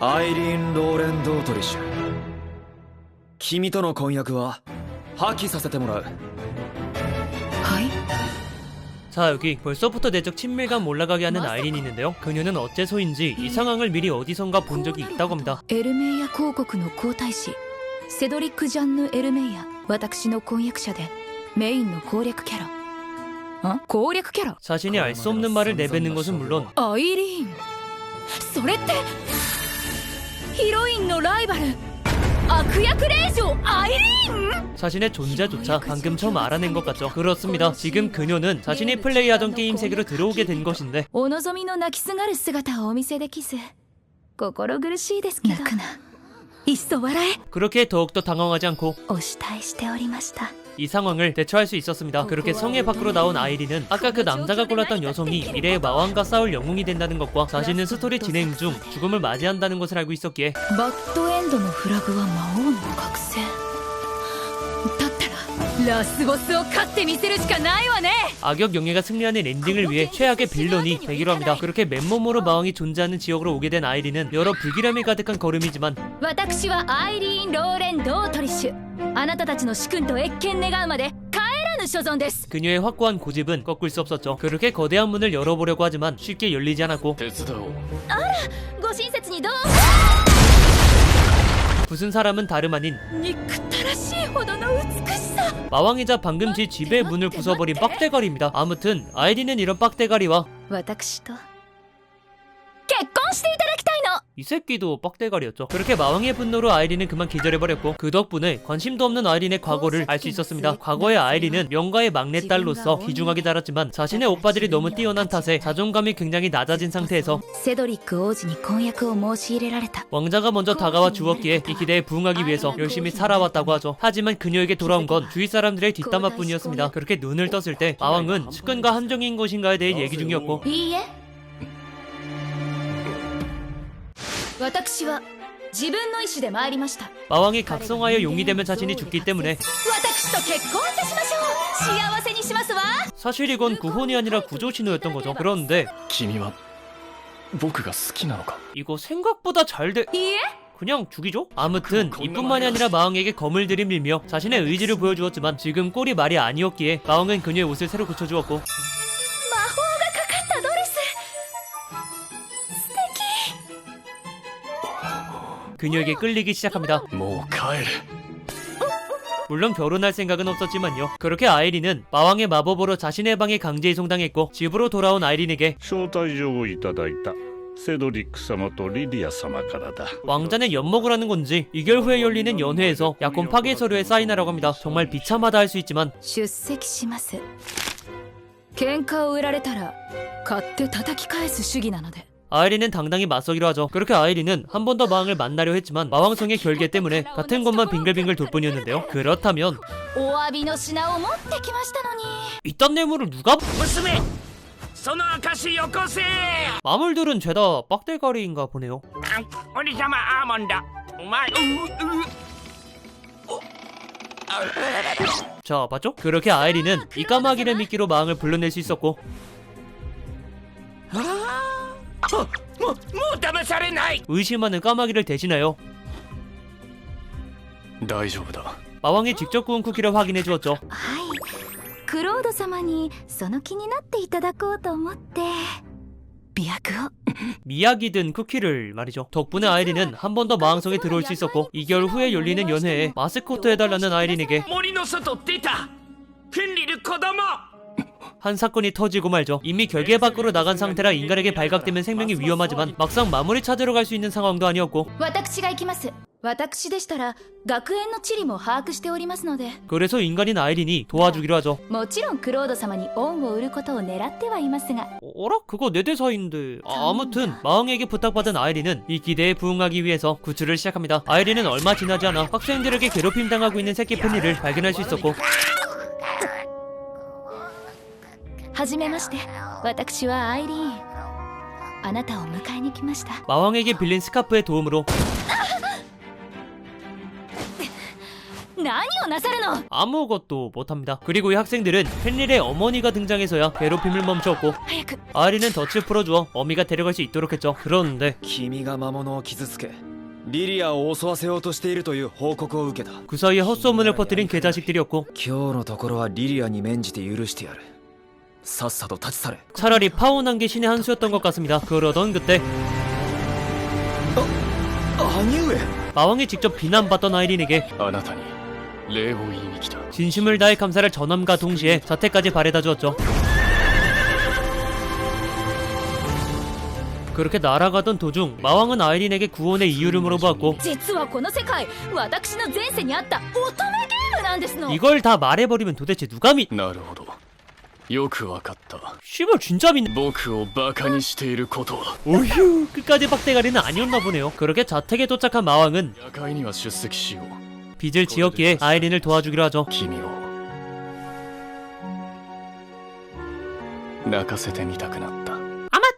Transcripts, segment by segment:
アイリーン・ローレン・ドートリッシュ君との婚約は破棄させてもらうはい 자 여기 벌써부터 내적 친밀감 올라가게 하는 아이린이 있는데요 그녀는 어째서인지 이 상황을 미리 어디선가 본 적이 있다고 합니다 エルメイヤ公国の皇太子セドリック・ジャンヌ・エルメイヤ私の婚約者でメインの攻略キャラん攻略キャラ 자신이 알 수 없는 말을 내뱉는 것은 물론 アイリーンそれって ヒロインのライバル悪役令嬢アイリーン 자신의 존재조차 방금 처음 알아낸 것 같죠 그렇습니다 지금 그녀는 자신이 플레이하던 게임 세계로 들어오게 된 것인데 お望みの泣きすがる姿をお見せできず心苦しいですけど泣くないっそ笑え 그렇게 더욱더 당황하지 않고 お慕いしておりました 이 상황을 대처할 수 있었습니다 그렇게 성의 밖으로 나온 아이린은 아까 그 남자가 골랐던 여성이 미래의 마왕과 싸울 영웅이 된다는 것과 자신은 스토리 진행 중 죽음을 맞이한다는 것을 알고 있었기에 バッドエンドのフラグは魔王の覚醒だったら ラスボスを勝ってみせるしかないわね 악역 영예가 승리하는 엔딩을 위해 최악의 빌런이 되기로 합니다. 그렇게 맨몸으로 마왕이 존재하는 지역으로 오게 된 아이린은 여러 불길함이 가득한 걸음이지만 私はアイリーン・ローレン・ドートリッシュあなたたちの主君と謁見願うまで帰らぬ所存です 그녀의 확고한 고집은 꺾을 수 없었죠. 그렇게 거대한 문을 열어보려고 하지만 쉽게 열리지 않았고 手伝おうご親切にどう 부순 사람은 다름 아닌 憎たらしいほどの美しさ 마왕이자 방금 지 집의 문을 부숴버린 빡대가리입니다. 아무튼 아이린은 이런 빡대가리와 私と結婚していただきたいの 이 새끼도 뻑대가리였죠. 그렇게 마왕의 분노로 아이린은 그만 기절해버렸고 그 덕분에 관심도 없는 아이린의 과거를 알 수 있었습니다. 과거의 아이린은 명가의 막내딸로서 귀중하게 자랐지만 자신의 오빠들이 너무 뛰어난 탓에 자존감이 굉장히 낮아진 상태에서 왕자가 먼저 다가와 주었기에 이 기대에 부응하기 위해서 열심히 살아왔다고 하죠. 하지만 그녀에게 돌아온 건 주위 사람들의 뒷담화뿐이었습니다. 그렇게 눈을 떴을 때 마왕은 측근과 한정인 것인가에 대해 얘기 중이었고 私は自分の意思で参りました 마왕이 각성하여 용이 되면 자신이 죽기 때문에 私と結婚いたしましょう幸せにしますわ 사실 이건 구혼이 아니라 구조 신호였던 거죠. 그런데 君は僕が好きなのか 이거 생각보다 잘 돼. いいえ 그냥 죽이죠? 아무튼 이뿐만이 아니라 마왕에게 검을 들이밀며 자신의 의지를 보여주었지만 지금 꼴이 말이 아니었기에 마왕은 그녀의 옷을 새로 고쳐주었고 그녀에게 끌리기 시작합니다. もう帰れ 물론 결혼할 생각은 없었지만요. 그렇게 아이린은 마왕의 마법으로 자신의 방에 강제 이송당했고 집으로 돌아온 아이린에게 招待状をいただいたセドリック様とリディア様からだ 왕자는 엿먹을 하는 건지 2개월 후에 열리는 연회에서 약혼 파괴 서류에 사인하라고 합니다. 정말 비참하다 할 수 있지만 出席します喧嘩を売られたら買って叩き返す主義なので 아이린은 당당히 맞서기로 하죠. 그렇게 아이린은 한 번 더 마왕을 만나려 했지만 마왕성의 결계 때문에 같은 것만 빙글빙글 돌 뿐이었는데요. 그렇다면 이딴 뇌물을 누가 무스메! 소노 아카시 요코세! 마물들은 죄다 빡대거리인가 보네요. 어? 자, 봤죠? 그렇게 아이린은 이 까마귀를 미끼로 마왕을 불러낼 수 있었고. 아! ももう騙されない 의심하는 까마귀를 대신하여 大丈夫だ 마왕이 직접 구운 쿠키를 확인해 주었죠. はいクロード様にその気になっていただこうと思って媚薬を 미약이 든 쿠키를 말이죠. 덕분에 아이린은 한 번 더 마왕성에 들어올 수 있었고 2개월 후에 열리는 연회에 마스코트 해달라는 아이린에게 森の外出たフェンリル子供 한 사건이 터지고 말죠. 이미 결계 밖으로 나간 상태라 인간에게 발각되면 생명이 위험하지만 막상 마무리 찾으러 갈 수 있는 상황도 아니었고 私が行きます私でしたら学園の地理も把握しておりますので 그래서 인간인 아이린이 도와주기로 하죠. もちろんクロード様に恩を売ることを狙ってはいますが 어, 어라? 그거 내 대사인데 아, 아무튼 마왕에게 부탁받은 아이린은 이 기대에 부응하기 위해서 구출을 시작합니다. 아이린은 얼마 지나지 않아 학생들에게 괴롭힘 당하고 있는 새끼 팬니를 발견할 수 있었고 はじめまして私はアイリーンあなたを迎えに来ました 마왕에게 빌린 스카프의 도움으로 何を をなさるの 아무것도 못합니다. 그리고 이 학생들은 헨릴의 어머니가 등장해서야 괴롭힘을 멈췄고 早く 아이리는 덫을 풀어주어 어미가 데려갈 수 있도록 했죠. 그런데 君が魔物を傷つけリリアを襲わせようとしているという報告を受けた 그 사이에 헛소문을 퍼뜨린 개자식들이었고 今日のところはリリアに免じて許してやる さっさと立ち去れ 차라리 파혼한 게 신의 한 수였던 것 같습니다. 그러던 그때 兄上 마왕이 직접 비난받던 아이린에게 あなたに礼を言いに来た 진심을 다해 감사를 전함과 동시에 자태까지 바래다 주었죠. 그렇게 날아가던 도중 마왕은 아이린에게 구원의 이유를 물어보았고 実はこの世界私の前世にあった乙女ゲームなんですの 이걸 다 말해버리면 도대체 누가 믿... なるほど よくわかった 씨발 진짜 믿... 僕をバカにしていることは 오휴 끝까지 박대가리는 아니었나 보네요. 그렇게 자택에 도착한 마왕은 夜会には出席しよう 빚을 지었기에 아이린을 도와주기로 하죠. 君を泣かせてみたくなった 아맛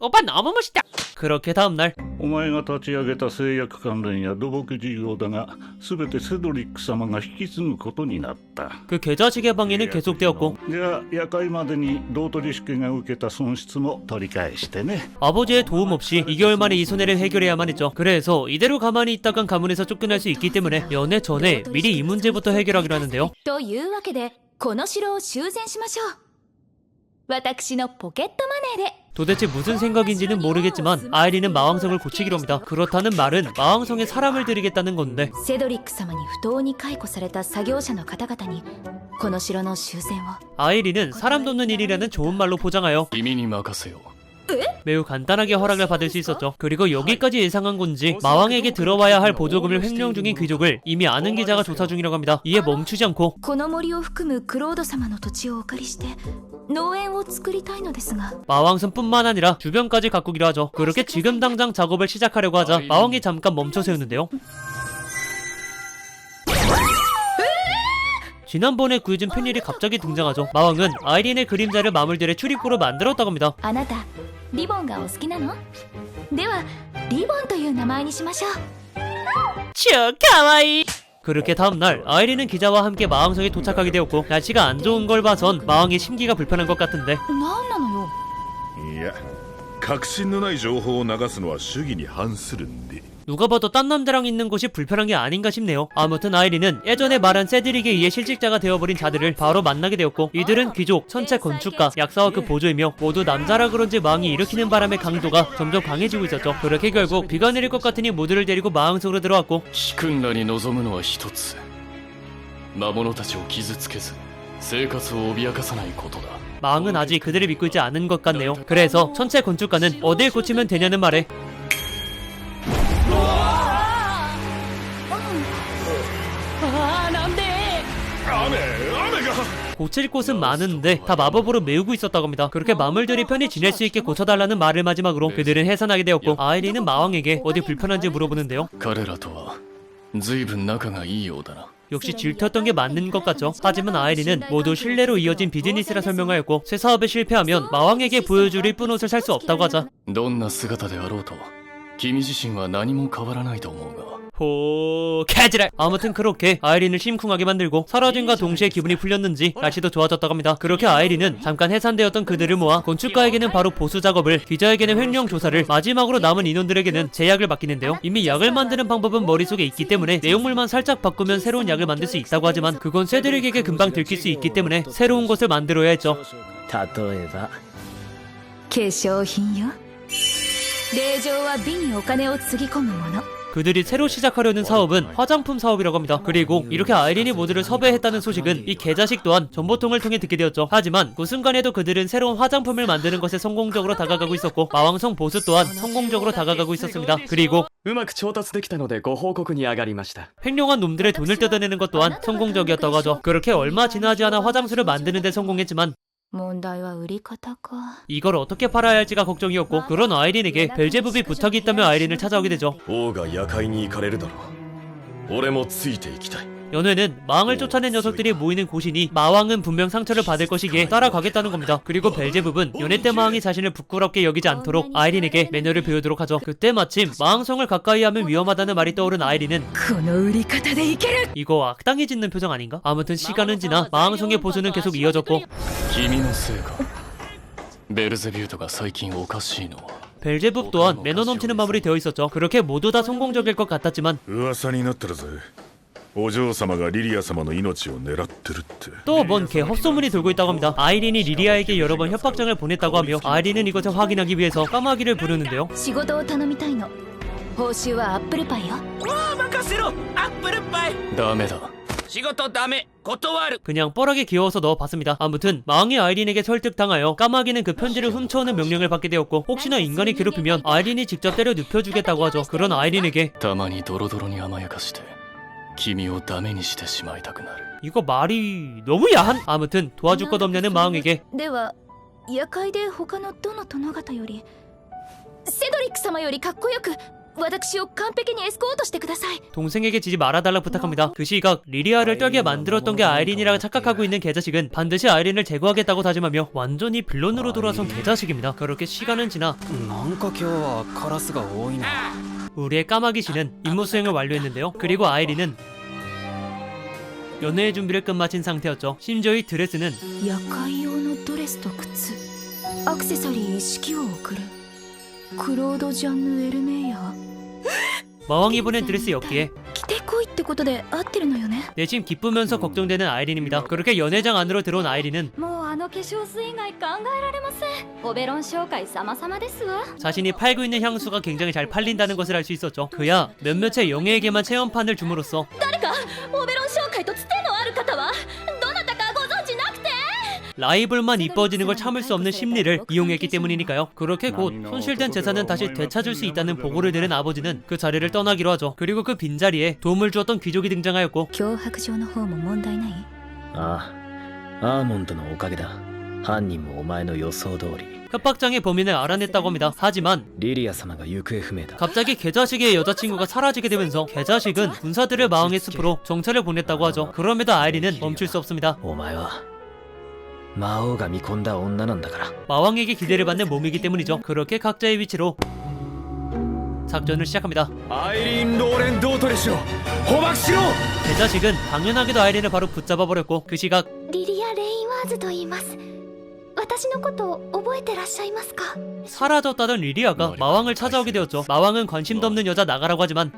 오빠 너무 멋있다. 그렇게 다음날 お前が立ち上げた製薬関連や土木事業だが全てセドリック様が引き継ぐことになった 그 계좌식의 방해는 계속되었고 じゃあ夜会までに道取式が受けた損失も取り返してね 아버지의 도움 없이 2개월 만에 이 손해를 해결해야만 했죠. 그래서 이대로 가만히 있다간 가문에서 쫓겨날 수 있기 때문에 연애 전에 미리 이 문제부터 해결하기로 하는데요. というわけでこの城を修繕しましょう私のポケットマネーで 도대체 무슨 생각인지는 모르겠지만 아이린은 마왕성을 고치기로 합니다. 그렇다는 말은 마왕성에 사람을 들이겠다는 건데. 아이린은 사람 돕는 일이라는 좋은 말로 포장하여 이민이 막았어요. 매우 간단하게 허락을 받을 수 있었죠. 그리고 여기까지 예상한 건지 마왕에게 들어와야 할 보조금을 횡령 중인 귀족을 이미 아는 기자가 조사 중이라고 합니다. 이에 멈추지 않고 この森を含むクロード様の土地をお借りして農園を作りたいのですが 마왕성뿐만 아니라 주변까지 가꾸기로 하죠. 그렇게 지금 당장 작업을 시작하려고 하자 마왕이 잠깐 멈춰 세우는데요. 지난번에 구해준 펜일이 갑자기 등장하죠. 마왕은 아이린의 그림자를 마물들의 출입구로 만들었다고 합니다. あなた リボンがお好きなのではリボンという名前にしましょう 츄 가와이 그렇게 다음날 아이린은 기자와 함께 마왕성에 도착하게 되었고 날씨가 안 좋은 걸 봐선 마왕의 심기가 불편한 것 같은데 何なのよいや確信のない情報を流すのは主義に反するんで 누가 봐도 딴 남자랑 있는 것이 불편한 게 아닌가 싶네요. 아무튼 아이린은 예전에 말한 세드릭에 의해 실직자가 되어버린 자들을 바로 만나게 되었고 이들은 귀족, 천체 건축가, 약사와 그 보조이며 모두 남자라 그런지 마왕이 일으키는 바람의 강도가 점점 강해지고 있었죠. 그렇게 결국 비가 내릴 것 같으니 모두를 데리고 마왕성으로 들어왔고 主君らに望むのは一つ魔物たちを傷つけず生活を脅かさないことだ 마왕은 아직 그들을 믿고 있지 않은 것 같네요. 그래서 천체 건축가는 어딜 고치면 되냐는 말에 고칠 곳은 많은데 다 마법으로 메우고 있었다고 합니다. 그렇게 마물들이 편히 지낼 수 있게 고쳐달라는 말을 마지막으로 그들은 해산하게 되었고 아이린은 마왕에게 어디 불편한지 물어보는데요. 彼らとは随分仲がいいようだな 역시 질투였던 게 맞는 것 같죠. 하지만 아이린은 모두 신뢰로 이어진 비즈니스라 설명하였고 새 사업에 실패하면 마왕에게 보여줄 이쁜 옷을 살 수 없다고 하자 どんな姿であろうと君自身は何も変わらないと思うが 호... 개지랄! 아무튼 그렇게 아이린을 심쿵하게 만들고 사라짐과 동시에 기분이 풀렸는지 날씨도 좋아졌다고 합니다. 그렇게 아이린은 잠깐 해산되었던 그들을 모아 건축가에게는 바로 보수 작업을, 기자에게는 횡령 조사를, 마지막으로 남은 인원들에게는 제약을 맡기는데요. 이미 약을 만드는 방법은 머릿속에 있기 때문에 내용물만 살짝 바꾸면 새로운 약을 만들 수 있다고 하지만 그건 새들에게 금방 들킬 수 있기 때문에 새로운 것을 만들어야 했죠. 例えば化粧品よ令状は美にお金をつぎ込むもの 그들이 새로 시작하려는 사업은 화장품 사업이라고 합니다. 그리고 이렇게 아이린이 모두를 섭외했다는 소식은 이 개자식 또한 정보통을 통해 듣게 되었죠. 하지만 그 순간에도 그들은 새로운 화장품을 만드는 것에 성공적으로 다가가고 있었고 마왕성 보스 또한 성공적으로 다가가고 있었습니다. 그리고 うまく調達できたのでご報告に上がりました 횡령한 놈들의 돈을 뜯어내는 것 또한 성공적이었다고 하죠. 그렇게 얼마 지나지 않아 화장술을 만드는 데 성공했지만 問題は売り方か 이걸 어떻게 팔아야 할지가 걱정이었고 그런 아이린에게 벨제부비 부탁이 있다며 아이린을 찾아오게 되죠. 王が夜会に行かれるだろう俺もついていきたい 연회는 마왕을 쫓아낸 녀석들이 모이는 곳이니 마왕은 분명 상처를 받을 것이기에 따라가겠다는 겁니다. 그리고 벨제붑은 연회 때 마왕이 자신을 부끄럽게 여기지 않도록 아이린에게 매너를 배우도록 하죠. 그때 마침 마왕성을 가까이 하면 위험하다는 말이 떠오른 아이린은 この売り方でいける 이거 악당이 짓는 표정 아닌가? 아무튼 시간은 지나 마왕성의 보수는 계속 이어졌고 君のせいかベルゼビュートが最近おかしいのは 벨제붑 또한 매너 넘치는 마무리 되어 있었죠. 그렇게 모두 다 성공적일 것 같았지만 噂になってるぜ お嬢様がリリア様の命を狙ってるって 또 뭔 개 헛소문이 돌고 있다고 합니다. 아이린이 리리아에게 여러 번 협박장을 보냈다고 하며 아이린은 이것을 확인하기 위해서 까마귀를 부르는데요. 仕事を頼みたいの報酬はアップルパイよ任せろアップルパイダメだ仕事ダメ断る 그냥 뻘하게 귀여워서 넣어봤습니다. 아무튼 마왕이 아이린에게 설득당하여 까마귀는 그 편지를 훔쳐오는 명령을 받게 되었고 혹시나 인간이 괴롭히면 아이린이 직접 때려 눕혀주겠다고 하죠. 그런 아이린에게 たまにドロドロに甘やかして 君をダメにしてしまいたくなる 이거 말이 너무 야한? 아무튼 도와줄 것 없냐는 마왕에게 では夜会で他のどの殿方よりセドリック様よりかっこよく私を完璧にエスコートしてください 동생에게 지지 말아달라 부탁합니다. 그 시각 리리아를 떨게 만들었던 게 아이린이라 착각하고 있는 개자식은 반드시 아이린을 제거하겠다고 다짐하며 완전히 빌런으로 돌아선 개자식입니다. 그렇게 시간은 지나 なんか今日はカラスが多いな 우리의 까마귀 씨는 임무 수행을 완료했는데요. 그리고 아이린은 연애의 준비를 끝마친 상태였죠. 심지어 이 드레스는 夜会用のドレスと靴アクセサリー一式を送るクロード・ジャンヌ・エルメイヤー 마왕이 보낸 드레스였기에 着てこいってことで合ってるのよね 내심 기쁘면서 걱정되는 아이린입니다. 그렇게 연회장 안으로 들어온 아이린은 もう あの化粧水以外考えられませんオベロン紹介様々ですわ 자신이 팔고 있는 향수가 굉장히 잘 팔린다는 것을 알 수 있었죠. 그야 몇몇의 영예에게만 체험판을 줌으로써 誰かオベロン紹介とつてのある方はどなたかご存知なくて 라이벌만 이뻐지는 걸 참을 수 없는 심리를 이용했기 때문이니까요. 그렇게 곧 손실된 재산은 다시 되찾을 수 있다는 보고를 들은 아버지는 그 자리를 떠나기로 하죠. 그리고 그 빈자리에 도움을 주었던 귀족이 등장하였고 脅迫状の方も問題ないああ アーモンドのおかげだ犯人もお前の予想通り 협박장의 범인을 알아냈다고 합니다. 하지만 リリア様が行方不明だ 갑자기 개자식의 여자친구가 사라지게 되면서 개자식은 군사들을 마왕의 숲으로 정찰을 보냈다고 하죠. 그럼에도 아이린은 멈출 수 없습니다. お前は魔王が見込んだ女なんだから 마왕에게 기대를 받는 몸이기 때문이죠. 그렇게 각자의 위치로 작전을 시작합니다. 아이린 로렌 도토리쇼 호박시로 그 대자식은 당연하게도 아이린을 바로 붙잡아 버렸고 그 시각 리리아 레이와즈도 이마스. 사라졌다던 리리아가 마왕을 찾아오게 되었죠. 마왕은 관심도 없는 여자 나가라고 하지만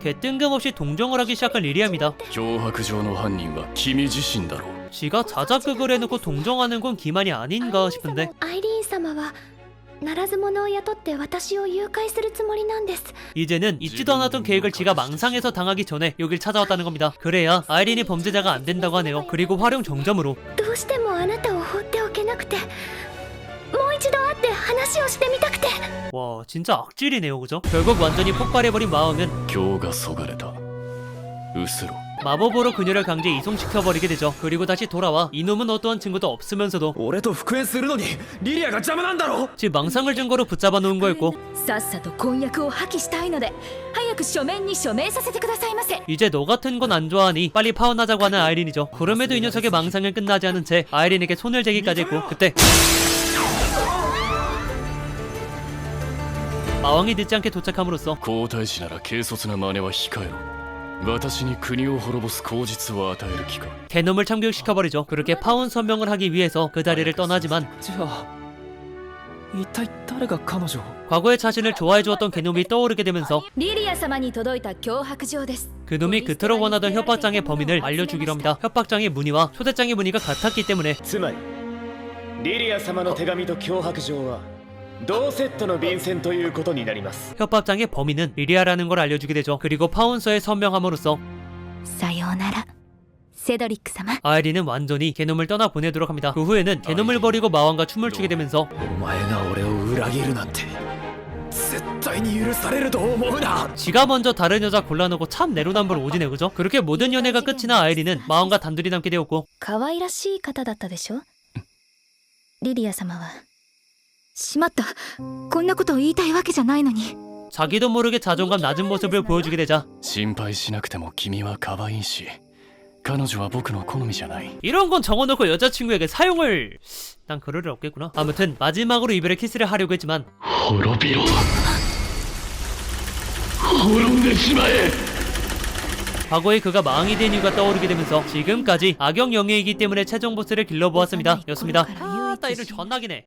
개뜬금없이 동정을 하기 시작한 리리아입니다. 脅迫状の犯人は君自身だろう 지가 자작극을 해놓고 동정하는 건 기만이 아닌가 싶은데 アイリーン様はならず者を雇って私を誘拐するつもりなんです 이제는 있지도 않았던 계획을 지가 망상해서 당하기 전에 여길 찾아왔다는 겁니다. 그래야 아이린이 범죄자가 안 된다고 하네요. 그리고 활용 정점으로 どうしてもあなたを放っておけなくてもう一度会って話をしてみたくて 와 진짜 악질이네요 그죠? 결국 완전히 폭발해버린 마왕은 今日がそがれた失ろ 마법으로 그녀를 강제 이송시켜버리게 되죠. 그리고 다시 돌아와 이놈은 어떠한 증거도 없으면서도 俺と復縁するのにリリアが邪魔なんだろ 지 망상을 증거로 붙잡아 놓은 거였고 さっさと婚約を破棄したいので早く書面に署名させてくださいませ 이제 너 같은 건 안 좋아하니 빨리 파혼하자고 하는 아이린이죠. 그럼에도 이 녀석의 망상은 끝나지 않은 채 아이린에게 손을 재기까지 했고 그때 마왕이 늦지 않게 도착함으로써 皇太子なら軽率な真似は控えろ 私に国を滅ぼす口実を与える気か 개놈을 참교육시켜버리죠. 그렇게 파혼 서명을 하기 위해서 그 자리를 떠나지만 じゃあ一体誰が彼女を 과거에 자신을 좋아해주었던 개놈이 떠오르게 되면서 リリア様に届いた脅迫状です 그놈이 그토록 원하던 협박장의 범인을 알려주기로 합니다. 협박장의 무늬와 초대장의 무늬가 같았기 때문에 つまりリリア様の手紙と脅迫状は 同セットの便箋ということになります 협박장의 범인은 리리아라는 걸 알려주게 되죠. 그리고 파혼서에 서명함으로써 さようならセドリック様 아이린은 완전히 개놈을 떠나 보내도록 합니다. 그 후에는 개놈을 버리고 마왕과 춤을 추게 되면서 お前が俺を裏切るなんて絶対に許されると思うな 지가 먼저 다른 여자 골라놓고 참 내로남불 오지네 그죠? 그렇게 모든 연애가 끝이 나 아이린은 마왕과 단둘이 남게 되었고 可愛らしい方だったでしょリリア様は しまったこんなことを言いたいわけじゃないのに 자기도 모르게 자존감 낮은 모습을 보여주게 되자 心配しなくても君は可愛いし彼女は僕の好みじゃない 이런 건 적어놓고 여자친구에게 사용을 난 그럴 일 없겠구나 아무튼 마지막으로 이별의 키스를 하려고 했지만 滅びろ滅んでしまえ 과거에 그가 망이 된 이유가 떠오르게 되면서 지금까지 악역 영예이기 때문에 최종 보스를 길러보았습니다 였습니다 아따 이런 전락이네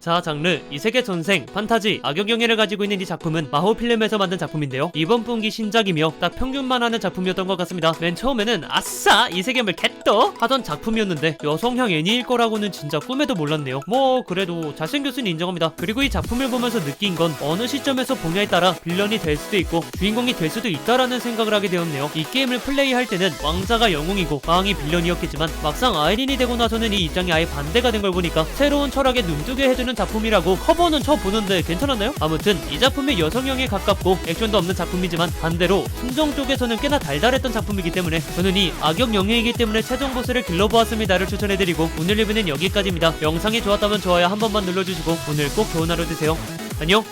자 장르. 이세계 전생 판타지 악역 영예를 가지고 있는 이 작품은 마호 필름에서 만든 작품인데요. 이번 분기 신작이며 딱 평균만 하는 작품이었던 것 같습니다. 맨 처음에는 아싸! 이세계물 개떠! 하던 작품이었는데 여성향 애니일 거라고는 진짜 꿈에도 몰랐네요. 뭐 그래도 잘생겼으니 인정합니다. 그리고 이 작품을 보면서 느낀 건 어느 시점에서 보냐에 따라 빌런이 될 수도 있고 주인공이 될 수도 있다라는 생각을 하게 되었네요. 이 게임을 플레이할 때는 왕자가 영웅이고 마왕이 빌런이었겠지만 막상 아이린이 되고 나서는 이 입장이 아예 반대가 된 걸 보니까 새로운 철학에 눈뜨게 해 주는 작품이라고 커버는 쳐보는데 괜찮았나요? 아무튼 이 작품이 여성형에 가깝고 액션도 없는 작품이지만 반대로 순정 쪽에서는 꽤나 달달했던 작품이기 때문에 저는 이 악역 영예이기 때문에 최종 보스를 길러보았습니다를 추천해드리고 오늘 리뷰는 여기까지입니다. 영상이 좋았다면 좋아요 한 번만 눌러주시고 오늘 꼭 좋은 하루 되세요. 안녕